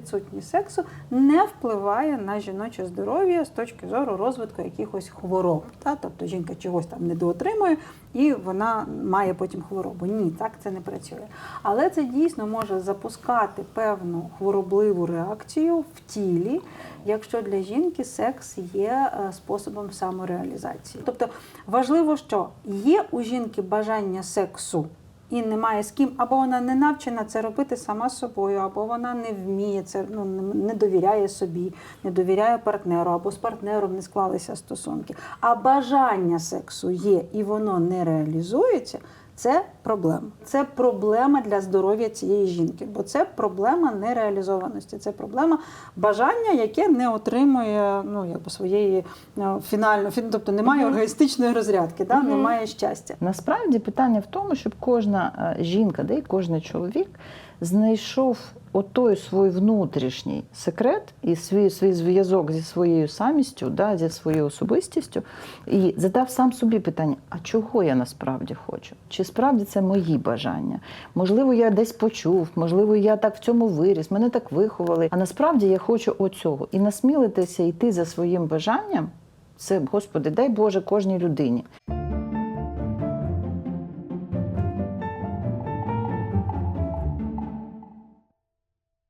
Відсутність сексу не впливає на жіноче здоров'я з точки зору розвитку якихось хвороб. Та? Тобто жінка чогось там недоотримує і вона має потім хворобу. Ні, так це не працює. Але це дійсно може запускати певну хворобливу реакцію в тілі, якщо для жінки секс є е, способом самореалізації. Тобто важливо, що є у жінки бажання сексу і немає з ким, або вона не навчена це робити сама собою, або вона не вміє це, ну не- довіряє собі, не довіряє партнеру, або з партнером не склалися стосунки. А бажання сексу є і воно не реалізується. Це проблема. Це проблема для здоров'я цієї жінки, бо це проблема нереалізованості. Це проблема бажання, яке не отримує ну, якби своєї е, фінальної, фін- тобто немає органістичної розрядки, да? немає щастя. Насправді питання в тому, щоб кожна е, жінка, да і кожен чоловік знайшов отой свій внутрішній секрет і свій, свій зв'язок зі своєю самістю, да, зі своєю особистістю, і задав сам собі питання: а чого я насправді хочу? Чи справді це мої бажання? Можливо, я десь почув, можливо, я так в цьому виріс, мене так виховали. А насправді я хочу оцього. І насмілитися йти за своїм бажанням. Це, Господи, дай Боже кожній людині.